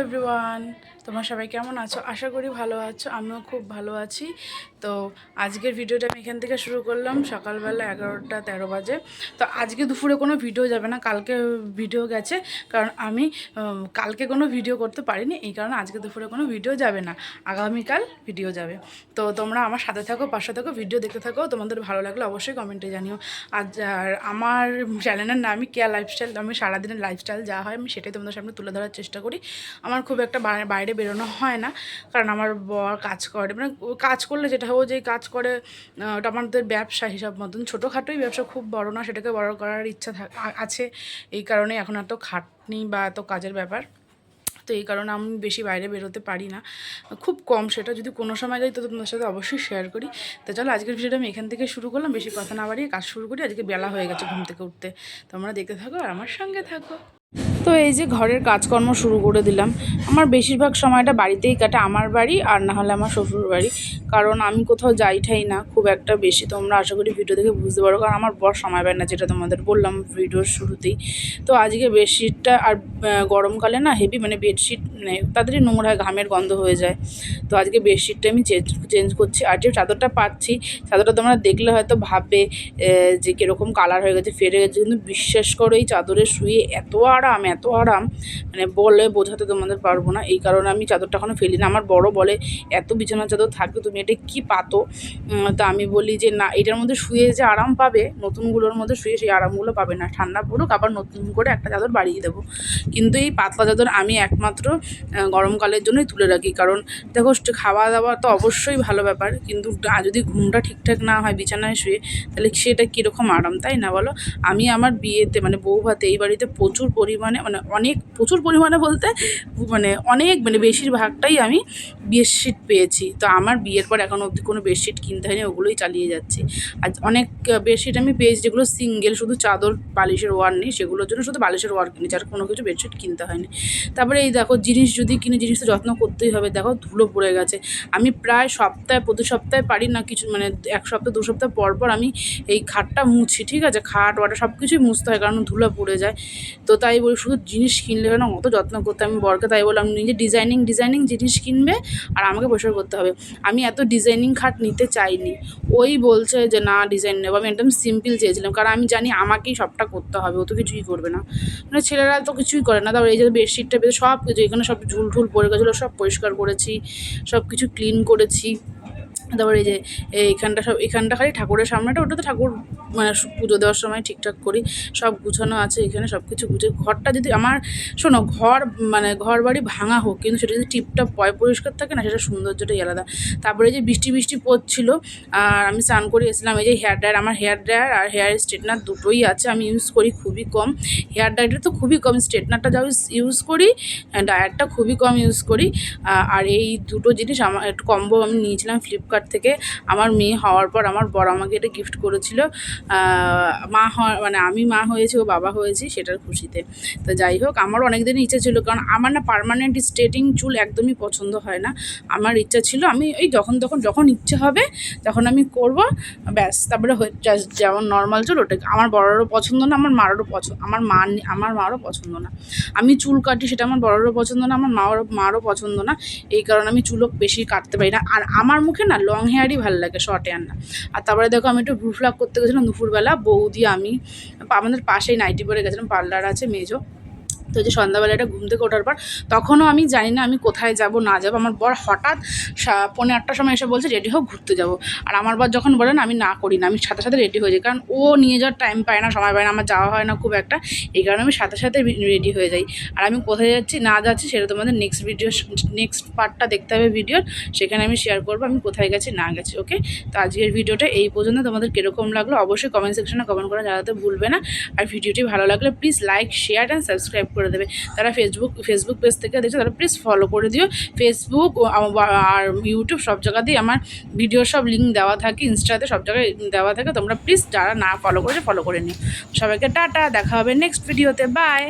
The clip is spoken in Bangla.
এভরিওয়ান তোমরা সবাই কেমন আছো? আশা করি ভালো আছো, আমিও খুব ভালো আছি। তো আজকের ভিডিওটা আমি এখান থেকে শুরু করলাম, সকালবেলা এগারোটা তেরো বাজে। তো আজকে দুপুরে কোনো ভিডিও যাবে না, কালকে ভিডিও গেছে, কারণ আমি কালকে কোনো ভিডিও করতে পারিনি, এই কারণে আজকে দুপুরে কোনো ভিডিও যাবে না, আগামীকাল ভিডিও যাবে। তো তোমরা আমার সাথে থাকো, পাশে থাকো, ভিডিও দেখতে থাকো, তোমাদের ভালো লাগলে অবশ্যই কমেন্টে জানিও। আর আমার চ্যানেলের নামই কেয়া লাইফস্টাইল, আমি সারাদিনের লাইফস্টাইল যা হয় আমি সেটাই তোমাদের সামনে তুলে ধরার চেষ্টা করি। আমার খুব একটা বাইরে বেরোনো হয় না। কারণ আমার বর কাজ করে। মানে কাজ করলে যেটা হব যে কাজ করে ওটা আমাদের ব্যবসা হিসাব মতন। ছোটোখাটোই ব্যবসা খুব বড় না, সেটাকে বড় করার ইচ্ছা আছে। এই কারণে এখন এত খাটনি বা এত কাজের ব্যাপার। তো এই কারণে আমি বেশি বাইরে বেরোতে পারি না। খুব কম সেটা যদি কোনো সময় যাই তো তোমাদের সাথে অবশ্যই শেয়ার করি। তো চলো, আজকের ভিডিওটা আমি এখান থেকে শুরু করলাম। বেশি কথা না বাড়িয়ে কাজ শুরু করি। আজকে বেলা হয়ে গেছে ঘুম থেকে উঠতে। তোমরা দেখতে থাকো আর আমার সঙ্গে থাকো। তো এই যে ঘরের কাজকর্ম শুরু করে দিলাম। আমার বেশিরভাগ সময়টা বাড়িতেই কাটে, আমার বাড়ি আর না হলে আমার শ্বশুর বাড়ি। কারণ আমি কোথাও যাই ঠাই না, খুব একটা বেশি। তোমরা আশা করি ভিডিও দেখে বুঝতে পারো, কারণ আমার বর সময় পায় না, যেটা তোমাদের বললাম ভিডিওর শুরুতেই। তো আজকে বেডশিটটা আর গরমকালে না হেভি মানে বেডশিট মানে তাড়াতাড়ি নোংরা ঘামের গন্ধ হয়ে যায়। তো আজকে বেডশিটটা আমি চেঞ্জ চেঞ্জ করছি। আর যে চাদরটা পাচ্ছি, চাদরটা তোমরা দেখলে হয়তো ভাববে যে কীরকম কালার হয়ে গেছে ফেটে গেছে। কিন্তু বিশ্বাস করো, এই চাদরে শুয়ে এত আরাম, এত আরাম মানে বলে বোঝাতে তোমাদের পারব না। এই কারণে আমি চাদরটা এখনও ফেলি না আমার বড় বলে, এত বিছানার চাদর থাকবে, তুমি এটা কি পাতো? তা আমি বলি যে, না, এটার মধ্যে শুয়ে যে আরাম পাবে, নতুনগুলোর মধ্যে শুয়ে সেই আরামগুলো পাবে না। ঠান্ডা পড়ুক, আবার নতুন করে একটা চাদর বাড়িয়ে দেবো। কিন্তু এই পাতলা চাদর আমি একমাত্র গরমকালের জন্যই তুলে রাখি। কারণ দেখো খাওয়া দাওয়া তো অবশ্যই ভালো ব্যাপার। কিন্তু যদি ঘুমটা ঠিকঠাক না হয়, বিছানায় শুয়ে, তাহলে সেটা কীরকম আরাম, তাই না বলো? আমি আমার বিয়েতে মানে বউ ভাতে এই বাড়িতে প্রচুর পরিমাণে মানে অনেক, প্রচুর পরিমাণে বলতে মানে অনেক মানে বেশিরভাগটাই আমি বেডশিট পেয়েছি। তো আমার বিয়ের পর এখন অবধি কোনো বেডশিট কিনতে হয়নি, ওগুলোই চালিয়ে যাচ্ছি। আর অনেক বেডশিট আমি পেয়েছি যেগুলো সিঙ্গেল শুধু চাদর, বালিশের ওয়ার নেই, সেগুলোর জন্য শুধু বালিশের ওয়ার কিনেছি, আর কোনো কিছু বেডশিট কিনতে হয়নি। তারপরে এই দেখো, জিনিস যদি কিনে জিনিস তো যত্ন করতেই হবে, দেখো ধুলো পড়ে গেছে। আমি প্রায় সপ্তাহে, প্রতি সপ্তাহে পারি না কিছু মানে এক সপ্তাহ, দু সপ্তাহ পর পর আমি এই খাটটা মুছি, ঠিক আছে? খাট ওয়াটা সব কিছুই মুছতে হয়, কারণ ধুলো পড়ে যায়। তো তাই বলি শুধু জিনিস কিনলে কেন অত যত্ন করতে আমি বরকে তাই বললাম, নিজে ডিজাইনিং ডিজাইনিং জিনিস কিনবে আর আমাকে পরিষ্কার করতে হবে। আমি এত ডিজাইনিং খাট নিতে চাইনি। ওই বলছে যে, না ডিজাইন নেব। আমি একদম সিম্পল চেয়েছিলাম, কারণ আমি জানি আমাকেই সবটা করতে হবে, ও তো কিছুই করবে না। মানে ছেলেরা তো কিছুই করে না। তারপর এই যে বেডশিটটা বেশ সব কিছু, এখানে সব ঝুল ঠুল পড়ে গেছিল, সব পরিষ্কার করেছি, সব কিছু ক্লিন করেছি। তারপরে এই যে এইখানটা সব, এখানটা খালি ঠাকুরের সামনেটা ওটা তো ঠাকুর মানে পুজো দেওয়ার সময় ঠিকঠাক করি, সব গুছানো আছে এখানে সব কিছু গুছিয়ে ঘরটা যদি আমার, শোনো, ঘর মানে ঘর বাড়ি ভাঙা হোক, কিন্তু সেটা যদি টিপটাপ পয় পরিষ্কার থাকে না, সেটা সৌন্দর্যটাই আলাদা। তারপরে যে বৃষ্টি বৃষ্টি পড়ছিল, আর আমি স্নান করে এসেছিলাম, এই যে হেয়ার ড্রায়ার আমার হেয়ার ড্রায়ার আর হেয়ার স্ট্রেটনার দুটোই আছে, আমি ইউজ করি খুবই কম। হেয়ার ড্রায়ারটা তো খুবই কম স্ট্রেটনারটা যাও ইউজ করি ড্রায়ারটা খুবই কম ইউজ করি আর এই দুটো জিনিস আমার, একটু কম্বো আমি নিয়েছিলাম ফ্লিপকার্ট থেকে, আমার মেয়ে হওয়ার পর আমার বড় আমাকে এটা গিফট করেছিল। মা হওয়া মানে আমি মা হয়েছি, ও বাবা হয়েছি, সেটার খুশিতে। তো যাই হোক আমারও অনেক দিনই ইচ্ছা ছিল, কারণ আমার না পার্মানেন্ট স্ট্রেটিং চুল একদমই পছন্দ হয় না। আমার ইচ্ছা ছিল, আমি এই যখন তখন যখন ইচ্ছে হবে, তখন আমি করব, ব্যাস, তারপরে হয়ে- যেমন নর্মাল চুল, ওটা আমার বড়োরও পছন্দ না, আমার মারও পছন্দ আমার মা আমার মারও পছন্দ না। আমি চুল কাটি, সেটা আমার বড়োরও পছন্দ না, আমার মারও মারও পছন্দ না। এই কারণে আমি চুলও বেশি কাটতে পারি না। আর আমার মুখে না লং হেয়ারই ভালো লাগে শর্ট হেয়ার না। আর তারপরে দেখো, আমি একটু ব্রু ফ্লাগ করতে গেছিলাম দুপুরবেলা বৌদি আমি আমাদের পাশেই নাইটি পরে গেছিলাম পার্লার আছে মেজো তো যে সন্ধ্যাবেলাটা ঘুম থেকে ওঠার পর, তখনও আমি জানি না আমি কোথায় যাব, না যাব। আমার বর হঠাৎ সা- পৌনে আটটার সময় এসে বলছে, রেডি হোক ঘুরতে যাব। আর আমার বর যখন বলেন আমি না করি না, আমি সাথে সাথে রেডি হয়ে যাই। কারণ ও নিয়ে যাওয়ার টাইম পায় না, সময় পায় না, আমার যাওয়া হয় না খুব একটা। এই কারণে আমি সাথে সাথে রেডি হয়ে যাই। আর আমি কোথায় যাচ্ছি, না যাচ্ছি, সেটা তোমাদের নেক্সট ভিডিও নেক্সট পার্টটা দেখতে হবে ভিডিওর সেখানে আমি শেয়ার করব, আমি কোথায় গেছি, না গেছি ওকে তো আজকের ভিডিওটা এই পর্যন্ত। তোমাদের কীরকম লাগল, অবশ্যই কমেন্ট সেকশনে কমেন্ট করে জানাতে ভুলবে না। আর ভিডিওটি ভালো লাগলে please like share and subscribe করে দেবে। তারা ফেসবুক ফেসবুক পেজ থেকে দেখছ, তারা প্লিজ ফলো করে দিও। ফেসবুক আর ইউটিউব সব জায়গাতেই আমার ভিডিও সব লিঙ্ক দেওয়া থাকে ইনস্টাতে সব জায়গায় দেওয়া থাকে। তোমরা প্লিজ যারা না ফলো করেছে ফলো করে নিও। সবাইকে টাটা, দেখা হবে নেক্সট ভিডিওতে বাই